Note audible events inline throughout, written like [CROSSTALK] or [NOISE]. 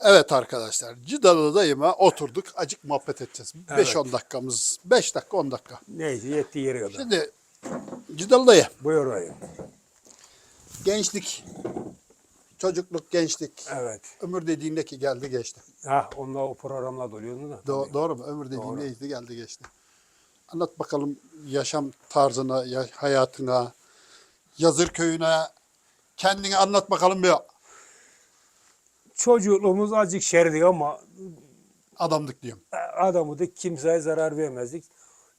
Evet arkadaşlar Cidalı dayıma oturduk acık muhabbet edeceğiz. Evet. 5-10 dakikamız. 5 dakika 10 dakika. Neyse yetti yeri kadar. Şimdi Cidalı dayı Buyur dayı. gençlik, çocukluk, gençlik. Evet. Ömür dediğindeki geldi geçti. Ha onunla o programla doluyordu da. Do- doğru mu? Ömür dediğindeydi geldi geçti. Anlat bakalım yaşam tarzına, ya- hayatına, Yazır köyüne, kendini anlat bakalım bir Çocukluğumuz azıcık şerdi ama adamdık diyorum. adamı da kimseye zarar vermezdik.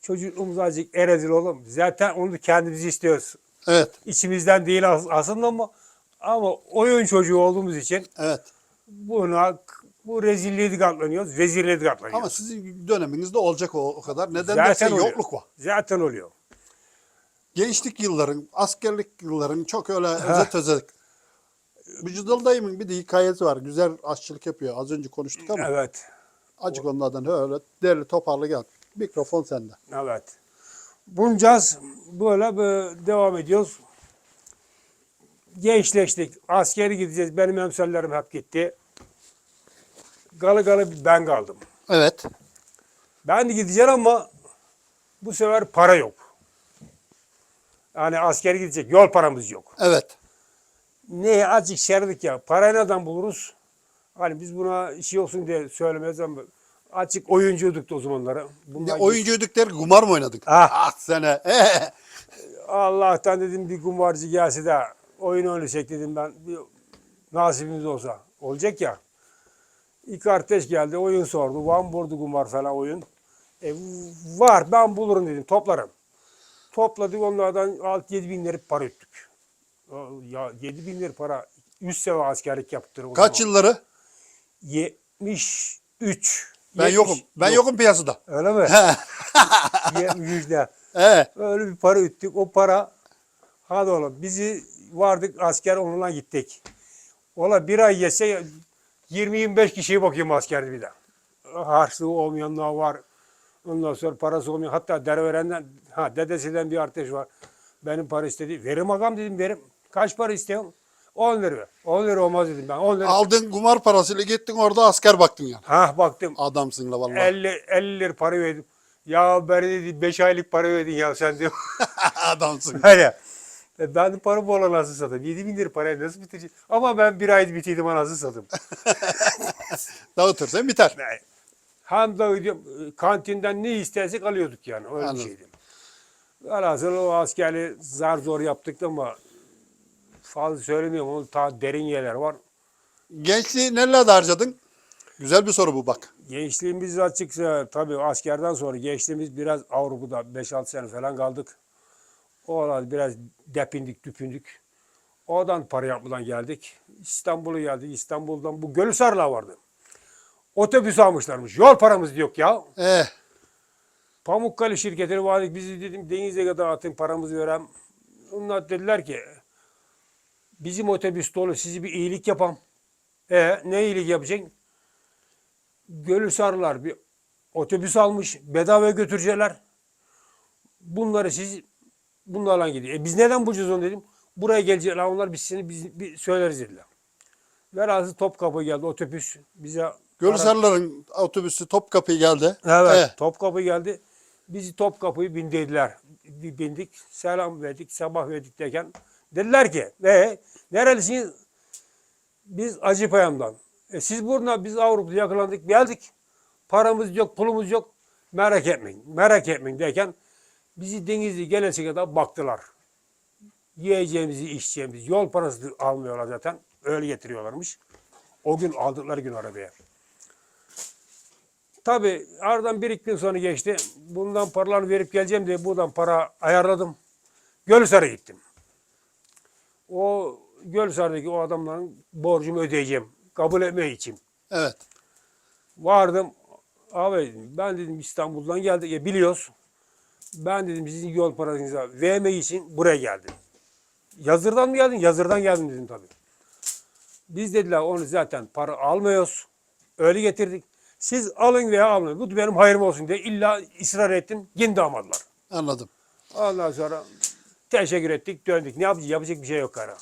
Çocukluğumuz azıcık erezil oğlum. Zaten onu kendimiz istiyoruz. Evet, İçimizden değil as- aslında ama ama oyun çocuğu olduğumuz için evet. buna bu rezilliği katlanıyoruz, vezirliği katlanıyoruz. Ama sizin döneminizde olacak o, o kadar. Neden Zaten dersen oluyor. yokluk var. Zaten oluyor. gençlik yılların, askerlik yılların çok öyle özet özet. Vücudal dayımın bir de hikayesi var. Güzel aşçılık yapıyor. Az önce konuştuk ama Evet. acık onlardan öyle derli toparlı gel. Mikrofon sende. Evet. Buncaz böyle bir devam ediyoruz. Gençleştik. Askeri gideceğiz. Benim emsallerim hep gitti. Galı galı ben kaldım. Evet. Ben de gideceğim ama bu sefer para yok. Yani askeri gidecek. Yol paramız yok. Evet. Ne azıcık şerdik ya. Parayı nereden buluruz? Hani biz buna şey olsun diye söylemez ama açık oyuncuyduk da o zamanları. Ne Bunlar oyuncuyduk der kumar mı oynadık? Ah. Ah sene. [LAUGHS] Allah'tan dedim bir kumarcı gelse de oyun oynayacak dedim ben. Bir nasibimiz olsa. Olacak ya. İlk kardeş geldi oyun sordu. Van vurdu kumar falan oyun. E, var ben bulurum dedim toplarım. Topladık onlardan 6-7 bin lira para öttük. Ya 7 bin lira para. Üst seviye askerlik yaptır. o Kaç zaman. yılları? 73. Ben 70 yokum. Ben yok. yokum piyasada. Öyle mi? 73'de. [LAUGHS] Eh. Öyle bir para üttük. O para hadi oğlum bizi vardık asker onunla gittik. Ola bir ay yese 20-25 kişiye bakıyorum askerde bir de. Harçlığı olmayanlar var. Ondan sonra parası olmayan. Hatta derverenden ha dedesinden bir arkadaş var. Benim para istedi. Verim agam dedim verim. Kaç para istiyorsun? 10 lira. 10 lira olmaz dedim ben. 10 lira. Aldın kumar parasıyla gittin orada asker baktın yani. Ha baktım. Adamsın la vallahi. 50, 50 lira para verdim. Ya ben dedi 5 aylık para verdin ya sen diyor. [LAUGHS] Adamsın. Öyle. Ben de para bu nasıl satayım? 7 bin lira parayı nasıl bitireceğim? Ama ben bir ay bitirdim anasını satayım. [LAUGHS] Dağıtırsan biter. Hem e, kantinden ne istersek alıyorduk yani. Öyle Anladım. bir şeydi. Velhasıl o askerliği zar zor yaptık ama fazla söylemiyorum. Onun ta derin yerler var. Gençliği nerelerde harcadın? Güzel bir soru bu bak. Gençliğimiz açıkça tabii askerden sonra gençliğimiz biraz Avrupa'da 5-6 sene falan kaldık. Oralar biraz depindik, düpündük. Oradan para yapmadan geldik. İstanbul'a geldik. İstanbul'dan bu Gölhisar'la vardı. Otobüs almışlarmış. Yol paramız yok ya. Eh. Pamukkale şirketine vardık. Bizi dedim denize kadar atın paramızı verem. Onlar dediler ki bizim otobüs dolu sizi bir iyilik yapam. E ne iyilik yapacaksın? Gölhisarlar bir otobüs almış. Bedava götürecekler. Bunları siz bunlarla gidiyor. E biz neden bulacağız onu dedim. Buraya gelecekler onlar biz seni biz, bir söyleriz dediler. Velhasıl Topkapı geldi otobüs bize Gölhisarların otobüsü Topkapı'ya geldi. Evet. Eh. Topkapı geldi. Bizi Topkapı'yı bindirdiler. Bindik. Selam verdik. Sabah verdik derken. Dediler ki e, nerelisiniz? Biz Acıpayam'dan. E, siz burada biz Avrupa'da yakalandık geldik. Paramız yok, pulumuz yok. Merak etmeyin. Merak etmeyin derken bizi Denizli gelesi kadar baktılar. Yiyeceğimizi, içeceğimizi, yol parası almıyorlar zaten. Öyle getiriyorlarmış. O gün aldıkları gün arabaya. Tabii aradan bir iki gün sonra geçti. Bundan paralarını verip geleceğim diye buradan para ayarladım. Gölhisar'a gittim. O Gölhisar'daki o adamların borcumu ödeyeceğim. Kabul etmek için. Evet. Vardım. Abi ben dedim İstanbul'dan geldik. Ya biliyoruz. Ben dedim sizin yol paranızı vermek için buraya geldim. Yazırdan mı geldin? Yazırdan geldim dedim tabii. Biz dediler onu zaten para almıyoruz. Öyle getirdik. Siz alın veya almayın. Bu benim hayrım olsun diye illa ısrar ettim. Yine de almadılar. Anladım. Ondan sonra teşekkür ettik döndük. Ne yapacağız? Yapacak bir şey yok kara.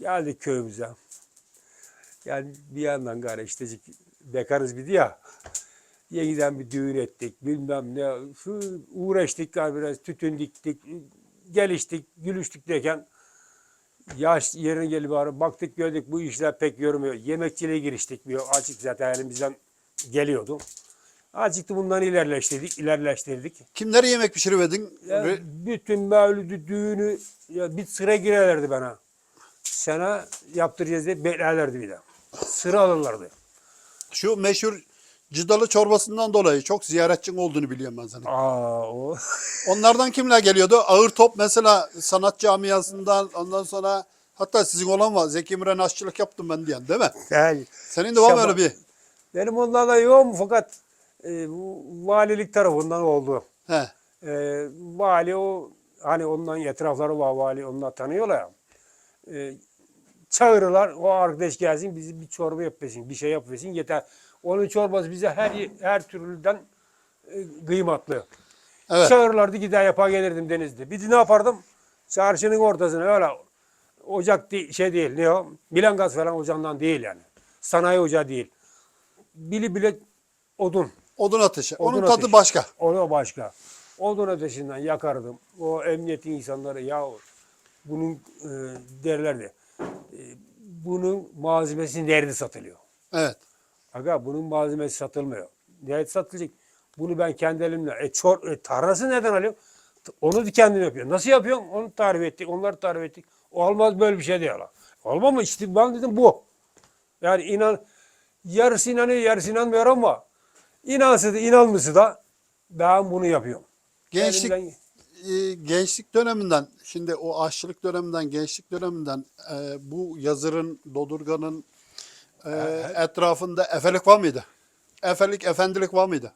Geldik köyümüze. Yani bir yandan gari işte bekarız bir ya. Yeniden bir düğün ettik bilmem ne. Şu uğraştık gari biraz tütün diktik. Geliştik, gülüştük derken yaş yerine gelip bari baktık gördük bu işler pek yormuyor. Yemekçiliğe giriştik. Bir açık zaten elimizden geliyordu. Azıcık da bundan ilerleştirdik, ilerleştirdik. Kimlere yemek pişiriverdin? Ya Re- bütün mevlüdü, düğünü ya bir sıra girerlerdi bana. Sana yaptıracağız diye beklerlerdi bir de. Sıra alırlardı. Şu meşhur cıdalı çorbasından dolayı çok ziyaretçin olduğunu biliyorum ben senin. Aa o. [LAUGHS] Onlardan kimler geliyordu? Ağır top mesela sanat camiasından ondan sonra hatta sizin olan var. Zeki Müren aşçılık yaptım ben diyen değil mi? Yani Senin de var mı Şaban- öyle bir? benim onlarla mu fakat e, bu valilik tarafından oldu. He. E, vali o hani ondan etrafları var vali onlar tanıyorlar. E, çağırırlar o arkadaş gelsin bizi bir çorba yapmasın bir şey yapmasın yeter. Onun çorbası bize her her türlüden e, kıymetli. Evet. Çağırırlardı gider yapar gelirdim denizde. Bir de ne yapardım? Çarşının ortasına öyle ocak değil, şey değil ne o? Milan gaz falan ocağından değil yani. Sanayi ocağı değil. Bili bile odun. Odun ateşi. Odun Onun tadı ateşi. başka. O da başka. Odun ateşinden yakardım. O emniyetin insanları ya bunun e, derlerdi. E, bunun malzemesi nerede satılıyor? Evet. Aga bunun malzemesi satılmıyor. Nerede satılacak? Bunu ben kendi elimle. E, çor, e, tarlası neden alıyorum? Onu da kendim yapıyorum. Nasıl yapıyorum? Onu tarif ettik. Onları tarif ettik. Olmaz böyle bir şey diyorlar. Olmaz mı? İşte ben dedim bu. Yani inan yarısı inanıyor yarısı inanmıyor ama inansı da inanmışı da ben bunu yapıyorum. Gençlik Elimden- e, gençlik döneminden şimdi o aşçılık döneminden gençlik döneminden e, bu yazırın Dodurgan'ın e, etrafında efelik var mıydı? Efelik, efendilik var mıydı?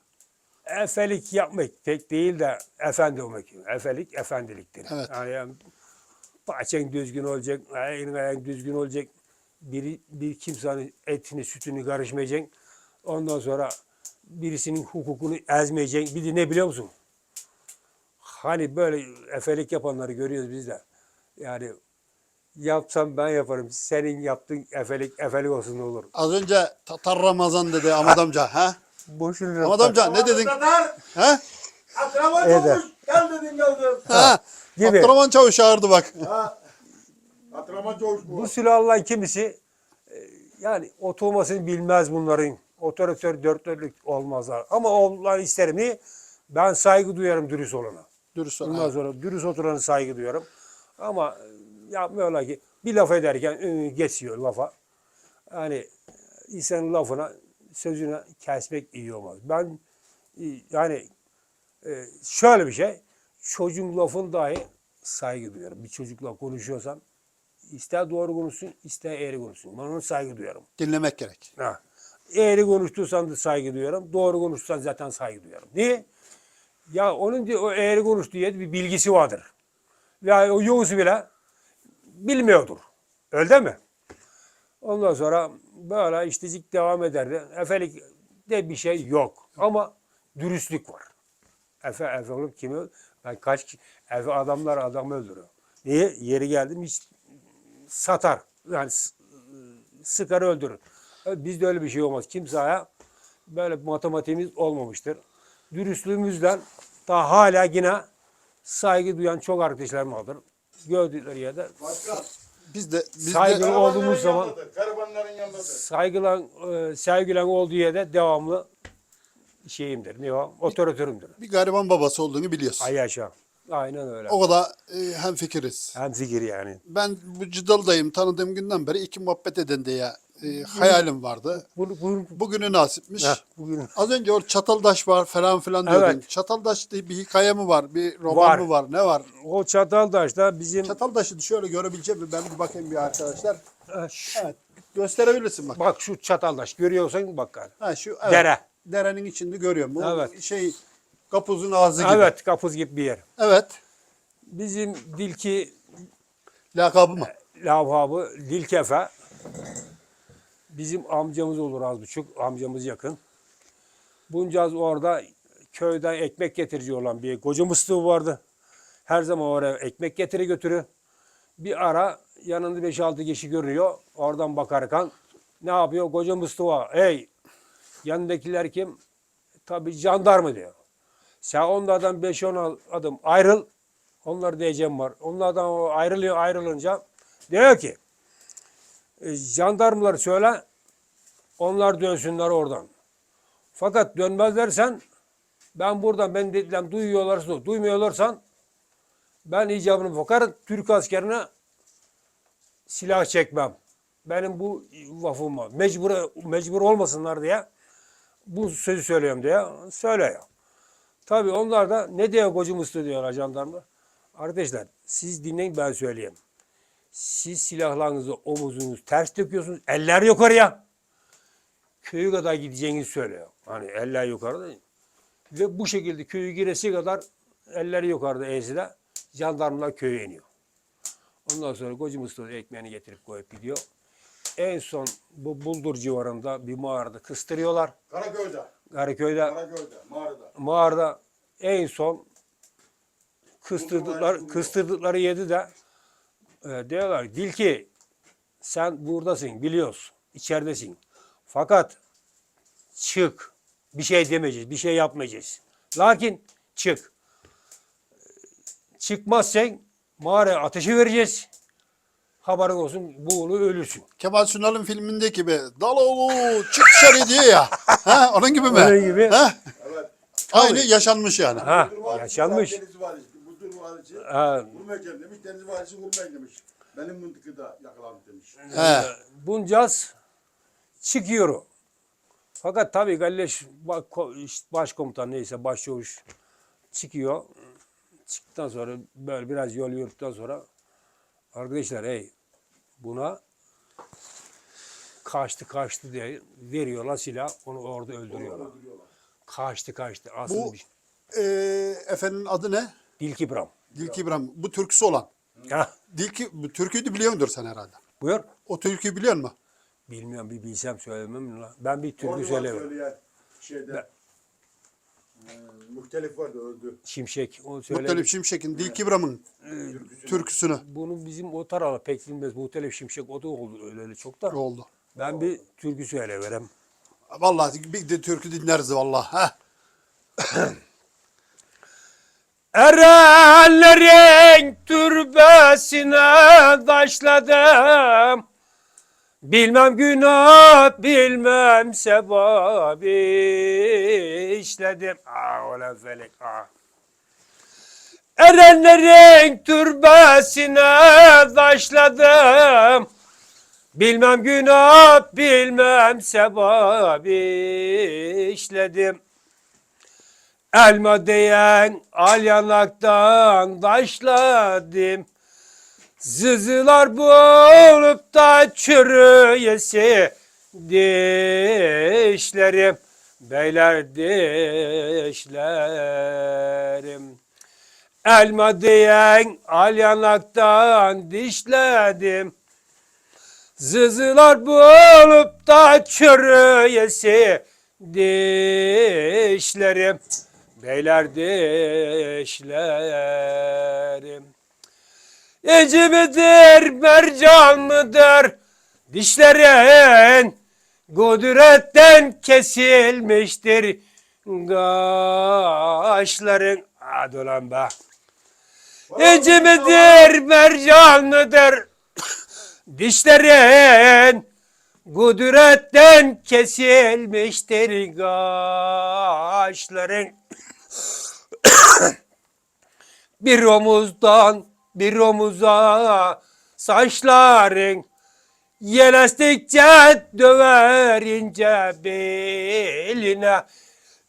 Efelik yapmak pek değil de efendi olmak. Efelik efendiliktir. Evet. Yani, bahçen düzgün olacak, ayağın ayağın düzgün olacak. Biri, bir kimsenin etini, sütünü karışmayacak. Ondan sonra birisinin hukukunu ezmeyecek. Bir de ne biliyor musun? Hani böyle efelik yapanları görüyoruz biz de. Yani yapsam ben yaparım. Senin yaptığın efelik, efelik olsun ne olur. Az önce Tatar Ramazan dedi Ahmet amca. ha? Boşuna Ahmet amca ne dedin? Tatar, Ha? Akraban Evet. olmuş. Gel dedin geldim. Ha. Gibi. Abdurrahman Çavuş çağırdı bak. Ha. Akraban çavuş bu. Bu silahlıların kimisi e, yani oturmasını bilmez bunların. Otoritör dört dörtlük olmazlar. Ama onlar isterim niye? Ben saygı duyarım dürüst olana. Dürüst ol. Bundan sonra dürüst oturana saygı duyarım. Ama e, yapmıyorlar ki bir laf ederken ı, geçiyor lafa. Yani insanın lafına, sözüne kesmek iyi olmaz. Ben e, yani e, şöyle bir şey, çocuğun lafın dahi saygı duyarım. Bir çocukla konuşuyorsam ister doğru konuşsun, ister eğri konuşsun. Ben ona saygı duyarım. Dinlemek gerek. Ha. Eğri konuştursan da saygı duyarım. Doğru konuştursan zaten saygı duyarım. Niye? Ya onun diye o eğri konuştuğu yerde bir bilgisi vardır. Ve o yoğusu bile bilmiyordur. Öyle mi? Ondan sonra böyle iştecik devam ederdi. Efelik de bir şey yok. Ama dürüstlük var. Efe, Efe olup kimi? Ben kaç Efe adamlar adamı öldürüyor. Niye? Yeri geldim hiç satar. Yani s- sıkar öldürür. Bizde öyle bir şey olmaz. Kimseye böyle bir matematiğimiz olmamıştır. Dürüstlüğümüzden daha hala yine saygı duyan çok arkadaşlarım vardır. Gördükleri yerde Başkan. Biz de biz Saygı- de olduğumuz zaman- yanındadır, Garibanların yanındadır. saygılan, e, sevgilen olduğu yerde devamlı şeyimdir. Ne o? Otoritörümdür. bir gariban babası olduğunu biliyorsun. Ay yaşa. Aynen öyle. O kadar e, hemfikiriz. Hem fikir yani. Ben bu Cidal'dayım tanıdığım günden beri iki muhabbet eden diye e, hayalim vardı. Bu, bu, Bugünü nasipmiş. Heh, bugün Az önce o Çataldaş var falan filan diyordun. Evet. Çataldaş diye bir hikaye mi var? Bir roman Var. mı var? Ne var? o Çataldaş'ta bizim Çataldaş'ı şöyle görebilecek mi? Ben bir bakayım bir arkadaşlar. şu- Evet. Gösterebilirsin bak. bak şu Çataldaş görüyorsan bak yani. Ha, şu, evet. Dere. Derenin içinde görüyorum. Bu Evet. şey kapuzun ağzı gibi. Evet kapuz gibi bir yer. Evet. Bizim Dilki Lakabı mı? lavabı Dilkefe bizim amcamız olur az buçuk. Amcamız yakın. Buncaz orada köyden ekmek getirici olan bir koca mıstığı vardı. Her zaman oraya ekmek getiri götürü. Bir ara yanında 5-6 kişi görüyor. Oradan bakarken Ne yapıyor? Koca Mustafa. Hey yanındakiler kim? Tabii jandarma diyor. Sen onlardan 5-10 adım ayrıl. Onlar diyeceğim var. Onlardan ayrılıyor ayrılınca diyor ki e, jandarmaları söyle onlar dönsünler oradan. Fakat dönmezlersen ben buradan ben dediğim duyuyorlarsa duymuyorlarsan ben icabını bakarım Türk askerine silah çekmem. Benim bu vafım var. Mecbur, mecbur olmasınlar diye bu sözü söylüyorum diye söylüyor. Tabii onlar da ne diyor kocam usta diyorlar jandarma. Arkadaşlar siz dinleyin ben söyleyeyim. Siz silahlarınızı omuzunuz ters döküyorsunuz. Eller yukarıya. Köyü kadar gideceğinizi söylüyor. Hani eller yukarıda. Ve bu şekilde köyü giresi kadar elleri yukarıda eğside jandarmalar köye iniyor. Ondan sonra kocam usta ekmeğini getirip koyup gidiyor. En son bu Buldur civarında bir mağarada kıstırıyorlar. Karaköy'de. Karaköy'de Karaköy'de. Mağarada. en son kıstırdıklar, Buldur kıstırdıkları yedi de e, diyorlar Dilki sen buradasın biliyorsun içeridesin. Fakat çık bir şey demeyeceğiz bir şey yapmayacağız. Lakin çık. Çıkmazsan mağaraya ateşi vereceğiz. Haberin olsun buğulu ölürsün. Kemal Sunal'ın filmindeki gibi Daloğlu çık dışarı diyor ya. [LAUGHS] ha, onun gibi mi? Onun gibi. Ha? Aynı yaşanmış yani. Ha, yaşanmış. Deniz valisi. Budur valisi. Ha, Vurmayacağım demiş. Deniz valisi vurmayın demiş. Benim mıntıkada yakalandı demiş. He. Buncaz çıkıyor. Fakat tabii Galleş ba- ko- işte başkomutan neyse başçavuş çıkıyor. Çıktıktan sonra böyle biraz yol yürüdükten sonra arkadaşlar hey buna kaçtı kaçtı diye veriyorlar silah onu orada öldürüyorlar. Kaçtı kaçtı aslında Bu bir şey. e, efendinin adı ne? Dilki Bram. Dilki İbrahim. Bu türküsü olan. Ha, Dilki, bu türküyü de biliyordur sen herhalde. buyur. O türküyü biliyor musun? Bilmiyorum bir bilsem söylemem. lan? Ben bir türkü var söyleyemem. söyleyen Şeyde. Ee, muhtelif vardı öldü. Şimşek onu söyle. Muhtelif Şimşek'in Dilki İbrahim'in türküsünü Bunu bizim o tarafa pek bilmez. Muhtelif Şimşek o da oldu öyle çok da. oldu. Ben bir türkü söyle verem. Vallahi bir de türkü dinleriz vallahi. [CLEARS THROAT] Erenlerin türbesine taşladım. Bilmem günah, bilmem sevap işledim. Ah ulan felek ah. Erenlerin türbesine taşladım. Bilmem günah, bilmem sevap işledim. Elma diyen al yanaktan taşladım. Zızılar bulup da çürüyesi dişlerim. Beyler dişlerim. Elma diyen al yanaktan dişledim. Zızılar bulup da çürüyesi dişlerim. Beyler dişlerim. İnci midir, mercan mıdır? Dişlerin kudretten kesilmiştir. Kaşların. Hadi ulan be. İnci midir, mercan mıdır? Dişlerin kudretten kesilmiştir kaşların. [COUGHS] bir omuzdan bir omuza saçların Yelestikçe döver ince beline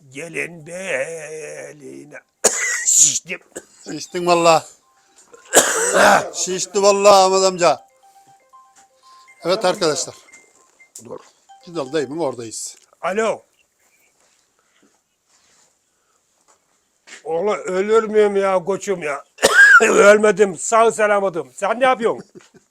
Gelin beline [COUGHS] Şiştim Şiştin vallahi. [COUGHS] Şişti vallahi Ahmet amca. Evet arkadaşlar. Dur. Cidal dayımın oradayız. Alo Oğlum ölür müyüm ya koçum ya [COUGHS] Ölmedim sağ selamatım Sen ne yapıyorsun [LAUGHS]